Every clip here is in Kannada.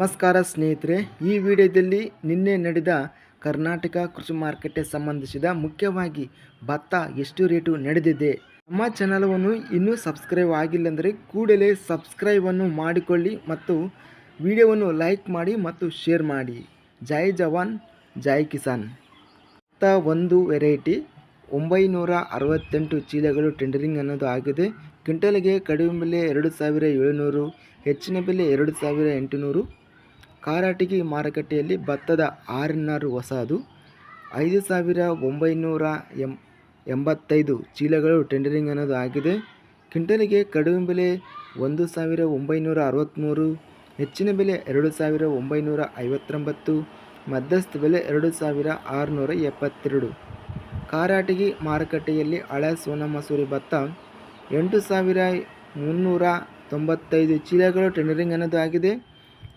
ನಮಸ್ಕಾರ ಸ್ನೇಹಿತರೆ, ಈ ವಿಡಿಯೋದಲ್ಲಿ ನಿನ್ನೆ ನಡೆದ ಕರ್ನಾಟಕ ಕೃಷಿ ಮಾರುಕಟ್ಟೆ ಸಂಬಂಧಿಸಿದ ಮುಖ್ಯವಾಗಿ ಭತ್ತ ಎಷ್ಟು ರೇಟು ನಡೆದಿದೆ. ನಮ್ಮ ಚಾನಲವನ್ನು ಇನ್ನೂ ಸಬ್ಸ್ಕ್ರೈಬ್ ಆಗಿಲ್ಲಂದರೆ ಕೂಡಲೇ ಸಬ್ಸ್ಕ್ರೈಬನ್ನು ಮಾಡಿಕೊಳ್ಳಿ ಮತ್ತು ವಿಡಿಯೋವನ್ನು ಲೈಕ್ ಮಾಡಿ ಮತ್ತು ಶೇರ್ ಮಾಡಿ. ಜೈ ಜವಾನ್, ಜೈ ಕಿಸಾನ್. ಭತ್ತ ಒಂದು ವೆರೈಟಿ ಒಂಬೈನೂರ ಅರವತ್ತೆಂಟು ಚೀಲಗಳು ಟೆಂಡರಿಂಗ್ ಅನ್ನೋದು ಆಗಿದೆ. ಕ್ವಿಂಟಲ್ಗೆ ಕಡಿಮೆ ಬೆಲೆ ಎರಡು ಸಾವಿರ ಏಳುನೂರು, ಹೆಚ್ಚಿನ ಬೆಲೆ ಎರಡು ಸಾವಿರ ಎಂಟುನೂರು ಕಾರಾಟಿಗೆ ಮಾರುಕಟ್ಟೆಯಲ್ಲಿ ಭತ್ತದ ಆರ್ಎನ್ಆರ್ ಹೊಸದು, ಐದು ಸಾವಿರ ಒಂಬೈನೂರ ಎಂ, ಎಂಬತ್ತೈದು ಚೀಲಗಳು ಟೆಂಡರಿಂಗ್ ಅನ್ನೋದು ಆಗಿದೆ. ಕ್ವಿಂಟಲಿಗೆ ಕಡಿಮೆ ಬೆಲೆ ಒಂದು ಸಾವಿರ ಒಂಬೈನೂರ ಅರವತ್ತ್ಮೂರು ಹೆಚ್ಚಿನ ಬೆಲೆ ಎರಡು ಸಾವಿರ ಒಂಬೈನೂರ ಐವತ್ತೊಂಬತ್ತು, ಮಧ್ಯಸ್ಥ ಬೆಲೆ ಎರಡು ಸಾವಿರ ಆರುನೂರ ಎಪ್ಪತ್ತೆರಡು. ಕಾರಾಟಿಗೆ ಮಾರುಕಟ್ಟೆಯಲ್ಲಿ ಹಳೆ ಸೋನಾ ಮಸೂರಿ ಭತ್ತ, ಎಂಟು ಸಾವಿರ ಮುನ್ನೂರ ತೊಂಬತ್ತೈದು ಚೀಲಗಳು ಟೆಂಡರಿಂಗ್ ಅನ್ನೋದು ಆಗಿದೆ.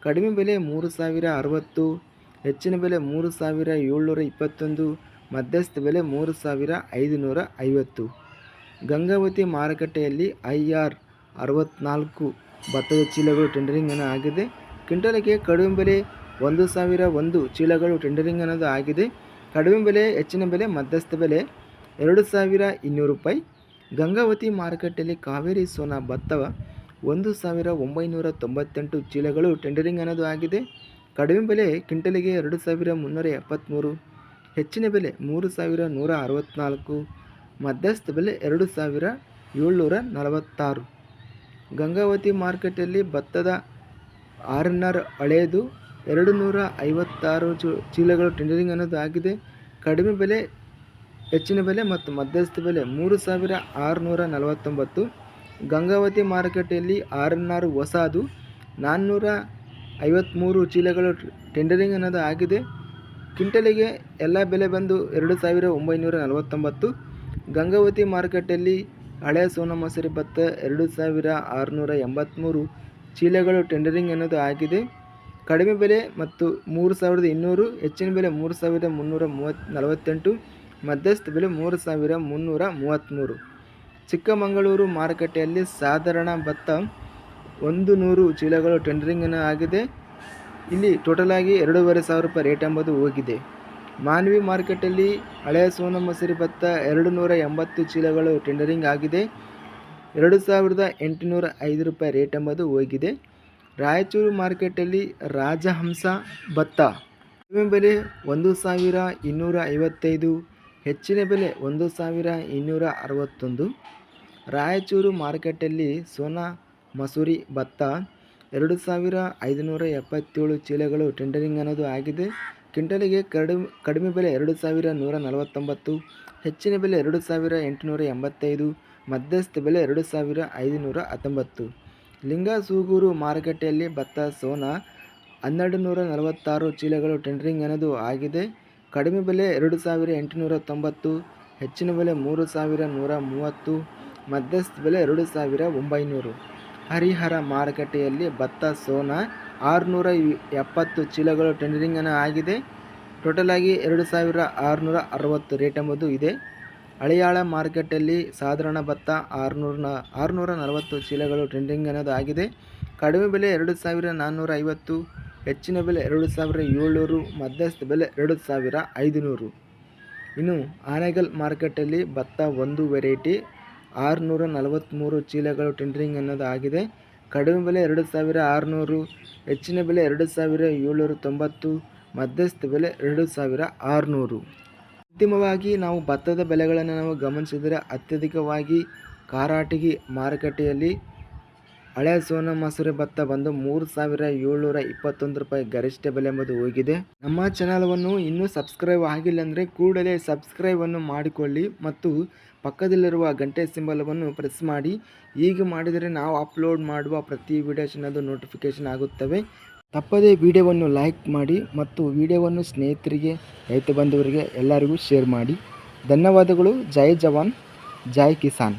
ಕಡಿಮೆ ಬೆಲೆ ಮೂರು ಸಾವಿರ ಅರವತ್ತು, ಹೆಚ್ಚಿನ ಬೆಲೆ ಮೂರು ಸಾವಿರ ಏಳ್ನೂರ ಇಪ್ಪತ್ತೊಂದು, ಮಧ್ಯಸ್ಥ ಬೆಲೆ ಮೂರು ಸಾವಿರ ಐದುನೂರ ಐವತ್ತು. ಗಂಗಾವತಿ ಮಾರುಕಟ್ಟೆಯಲ್ಲಿ ಐ ಆರ್ ಅರವತ್ತ್ನಾಲ್ಕು ಭತ್ತದ ಚೀಲಗಳು ಟೆಂಡರಿಂಗ್ ಅನ್ನೋ ಆಗಿದೆ. ಕ್ವಿಂಟಲ್ಗೆ ಕಡಿಮೆ ಬೆಲೆ ಒಂದು ಸಾವಿರ ಒಂದು ಚೀಲಗಳು ಟೆಂಡರಿಂಗ್ ಅನ್ನೋದು ಆಗಿದೆ. ಕಡಿಮೆ ಬೆಲೆ, ಹೆಚ್ಚಿನ ಬೆಲೆ, ಮಧ್ಯಸ್ಥ ಬೆಲೆ ಎರಡು ಸಾವಿರ ಇನ್ನೂರು ರೂಪಾಯಿ. ಗಂಗಾವತಿ ಮಾರುಕಟ್ಟೆಯಲ್ಲಿ ಕಾವೇರಿ ಸೋನಾ ಭತ್ತವ ಒಂದು ಸಾವಿರ ಒಂಬೈನೂರ ತೊಂಬತ್ತೆಂಟು ಚೀಲಗಳು ಟೆಂಡರಿಂಗ್ ಅನ್ನೋದು ಆಗಿದೆ. ಕಡಿಮೆ ಬೆಲೆ ಕ್ವಿಂಟಲಿಗೆ ಎರಡು ಸಾವಿರ ಮುನ್ನೂರ ಎಪ್ಪತ್ತ್ಮೂರು ಹೆಚ್ಚಿನ ಬೆಲೆ ಮೂರು ಸಾವಿರ ನೂರ ಅರವತ್ತ್ನಾಲ್ಕು ಮಧ್ಯಸ್ಥ ಬೆಲೆ ಎರಡು ಸಾವಿರ ಏಳ್ನೂರ ನಲವತ್ತಾರು. ಗಂಗಾವತಿ ಮಾರ್ಕೆಟಲ್ಲಿ ಭತ್ತದ ಆರ್ ಎನ್ ಆರ್ ಹಳೆಯದು ಎರಡು ನೂರ ಐವತ್ತಾರು ಚೀಲಗಳು ಟೆಂಡರಿಂಗ್ ಅನ್ನೋದು ಆಗಿದೆ. ಕಡಿಮೆ ಬೆಲೆ, ಹೆಚ್ಚಿನ ಬೆಲೆ ಮತ್ತು ಮಧ್ಯಸ್ಥ ಬೆಲೆ ಮೂರು ಸಾವಿರ ಆರುನೂರ ನಲವತ್ತೊಂಬತ್ತು ಗಂಗಾವತಿ ಮಾರುಕಟ್ಟೆಯಲ್ಲಿ ಆರ್ ಎನ್ ಆರ್ ಹೊಸದು ನಾನ್ನೂರ ಐವತ್ತ್ಮೂರು ಚೀಲಗಳು ಟೆಂಡರಿಂಗ್ ಅನ್ನೋದು ಆಗಿದೆ. ಕ್ವಿಂಟಲಿಗೆ ಎಲ್ಲ ಬೆಲೆ ಬಂದು ಎರಡು ಸಾವಿರ ಒಂಬೈನೂರ ನಲವತ್ತೊಂಬತ್ತು. ಗಂಗಾವತಿ ಮಾರುಕಟ್ಟೆಯಲ್ಲಿ ಹಳೆಯ ಸೋನಾ ಮಸೂರಿ ಭತ್ತ ಎರಡು ಸಾವಿರ ಆರುನೂರ ಎಂಬತ್ತ್ಮೂರು ಚೀಲಗಳು ಟೆಂಡರಿಂಗ್ ಅನ್ನೋದು ಆಗಿದೆ. ಕಡಿಮೆ ಬೆಲೆ ಮತ್ತು ಮೂರು ಸಾವಿರದ ಇನ್ನೂರು, ಹೆಚ್ಚಿನ ಬೆಲೆ ಮೂರು ಸಾವಿರದ ಮುನ್ನೂರ ಮೂವತ್ತು ನಲವತ್ತೆಂಟು, ಮಧ್ಯಸ್ಥ ಬೆಲೆ ಮೂರು ಸಾವಿರ ಮುನ್ನೂರ ಮೂವತ್ತ್ಮೂರು ಚಿಕ್ಕಮಗಳೂರು ಮಾರುಕಟ್ಟೆಯಲ್ಲಿ ಸಾಧಾರಣ ಭತ್ತ ಒಂದು ನೂರು ಚೀಲಗಳು ಟೆಂಡರಿಂಗ್ ಆಗಿದೆ. ಇಲ್ಲಿ ಟೋಟಲ್ ಆಗಿ ಎರಡೂವರೆ ಸಾವಿರ ರೂಪಾಯಿ ರೇಟ್ ಎಂಬುದು ಹೋಗಿದೆ. ಮಾನ್ವಿ ಮಾರ್ಕೆಟಲ್ಲಿ ಹಳೆಯ ಸೋನ ಮಸೂರಿ ಭತ್ತ ಎರಡು ನೂರ ಎಂಬತ್ತು ಚೀಲಗಳು ಟೆಂಡರಿಂಗ್ ಆಗಿದೆ. ಎರಡು ಸಾವಿರದ ಎಂಟುನೂರ ಐದು ರೂಪಾಯಿ ರೇಟ್ ಎಂಬುದು ಹೋಗಿದೆ. ರಾಯಚೂರು ಮಾರ್ಕೆಟಲ್ಲಿ ರಾಜಹಂಸ ಭತ್ತ. ಬೆಲೆ ಒಂದು ಸಾವಿರ ಇನ್ನೂರ ಐವತ್ತೈದು ಹೆಚ್ಚಿನ ಬೆಲೆ ಒಂದು ಸಾವಿರ ಇನ್ನೂರ ಅರವತ್ತೊಂದು. ರಾಯಚೂರು ಮಾರುಕಟ್ಟೆಯಲ್ಲಿ ಸೋನಾ, ಮಸೂರಿ, ಭತ್ತ, ಎರಡು ಸಾವಿರ ಐದುನೂರ ಎಪ್ಪತ್ತೇಳು ಚೀಲಗಳು ಟೆಂಡರಿಂಗ್ ಅನ್ನೋದು ಆಗಿದೆ. ಕ್ವಿಂಟಲಿಗೆ ಕಡಿಮೆ ಕಡಿಮೆ ಬೆಲೆ ಎರಡು ಸಾವಿರ ನೂರ ನಲವತ್ತೊಂಬತ್ತು, ಹೆಚ್ಚಿನ ಬೆಲೆ ಎರಡು ಸಾವಿರ ಎಂಟುನೂರ ಎಂಬತ್ತೈದು, ಮಧ್ಯಸ್ಥ ಬೆಲೆ ಎರಡು ಸಾವಿರ ಐದುನೂರ ಹತ್ತೊಂಬತ್ತು. ಲಿಂಗಸೂಗೂರು ಮಾರುಕಟ್ಟೆಯಲ್ಲಿ ಭತ್ತ, ಸೋನಾ ಹನ್ನೆರಡು ನೂರ ನಲವತ್ತಾರು ಚೀಲಗಳು ಟೆಂಡರಿಂಗ್ ಅನ್ನೋದು ಆಗಿದೆ. ಕಡಿಮೆ ಬೆಲೆ ಎರಡು ಸಾವಿರ ಎಂಟುನೂರ ತೊಂಬತ್ತು, ಹೆಚ್ಚಿನ ಬೆಲೆ ಮೂರು ಸಾವಿರ ನೂರ ಮೂವತ್ತು, ಮಧ್ಯಸ್ಥ ಬೆಲೆ ಎರಡು ಸಾವಿರ ಒಂಬೈನೂರು. ಹರಿಹರ ಮಾರುಕಟ್ಟೆಯಲ್ಲಿ ಭತ್ತ, ಸೋನಾ ಆರುನೂರ ಎಪ್ಪತ್ತು ಚೀಲಗಳು ಟೆಂಡರಿಂಗ್ ಅನ್ನೋ ಆಗಿದೆ. ಟೋಟಲ್ ಆಗಿ ಎರಡು ಸಾವಿರ ಆರುನೂರ ಅರವತ್ತು ರೇಟ್ ಎಂಬುದು ಇದೆ. ಹಳಿಯಾಳ ಮಾರುಕಟ್ಟೆಯಲ್ಲಿ ಸಾಧಾರಣ ಭತ್ತ ಆರುನೂರ ಆರುನೂರ ನಲವತ್ತು ಚೀಲಗಳು ಟ್ರೆಂಡಿಂಗ್ ಅನ್ನೋದು ಆಗಿದೆ. ಕಡಿಮೆ ಬೆಲೆ ಎರಡು ಸಾವಿರ ನಾನ್ನೂರ ಐವತ್ತು ಹೆಚ್ಚಿನ ಬೆಲೆ ಎರಡು ಸಾವಿರ ಏಳ್ನೂರು, ಮಧ್ಯಸ್ಥ ಬೆಲೆ ಎರಡು ಸಾವಿರ ಐದುನೂರು. ಇನ್ನು ಆನೆಗಲ್ ಮಾರ್ಕೆಟಲ್ಲಿ ಭತ್ತ ಒಂದು ವೆರೈಟಿ, ಆರುನೂರ ನಲವತ್ತ್ಮೂರು ಚೀಲಗಳು ಟೆಂಡರಿಂಗ್ ಅನ್ನೋದು ಆಗಿದೆ. ಕಡಿಮೆ ಬೆಲೆ ಎರಡು ಸಾವಿರ ಆರುನೂರು, ಹೆಚ್ಚಿನ ಬೆಲೆ ಎರಡು ಸಾವಿರ ಏಳ್ನೂರ ತೊಂಬತ್ತು, ಮಧ್ಯಸ್ಥ ಬೆಲೆ ಎರಡು ಸಾವಿರ ಆರುನೂರು. ಅಂತಿಮವಾಗಿ ನಾವು ಭತ್ತದ ಬೆಲೆಗಳನ್ನು ನಾವು ಗಮನಿಸಿದರೆ ಅತ್ಯಧಿಕವಾಗಿ ಕಾರಾಟಗಿ ಮಾರುಕಟ್ಟೆಯಲ್ಲಿ ಹಳೆ ಸೋನಾ ಮಸೂರಿ ಭತ್ತ ಬಂದು ಮೂರು ಸಾವಿರ ಏಳ್ನೂರ ಇಪ್ಪತ್ತೊಂದು ರೂಪಾಯಿ ಗರಿಷ್ಠ ಬೆಲೆ ಎಂಬುದು ಹೋಗಿದೆ. ನಮ್ಮ ಚಾನಲ್ವನ್ನು ಇನ್ನೂ ಸಬ್ಸ್ಕ್ರೈಬ್ ಆಗಿಲ್ಲ ಅಂದರೆ ಕೂಡಲೇ ಸಬ್ಸ್ಕ್ರೈಬನ್ನು ಮಾಡಿಕೊಳ್ಳಿ ಮತ್ತು ಪಕ್ಕದಲ್ಲಿರುವ ಗಂಟೆ ಸಿಂಬಲವನ್ನು ಪ್ರೆಸ್ ಮಾಡಿ. ಹೀಗೆ ಮಾಡಿದರೆ ನಾವು ಅಪ್ಲೋಡ್ ಮಾಡುವ ಪ್ರತಿ ವಿಡಿಯೋಸ್ ಅನ್ನೋದು ನೋಟಿಫಿಕೇಷನ್ ಆಗುತ್ತವೆ. ತಪ್ಪದೇ ವಿಡಿಯೋವನ್ನು ಲೈಕ್ ಮಾಡಿ ಮತ್ತು ವಿಡಿಯೋವನ್ನು ಸ್ನೇಹಿತರಿಗೆ, ರೈತ ಬಂಧುವರಿಗೆ ಎಲ್ಲರಿಗೂ ಶೇರ್ ಮಾಡಿ. ಧನ್ಯವಾದಗಳು. ಜೈ ಜವಾನ್. ಜೈ ಕಿಸಾನ್.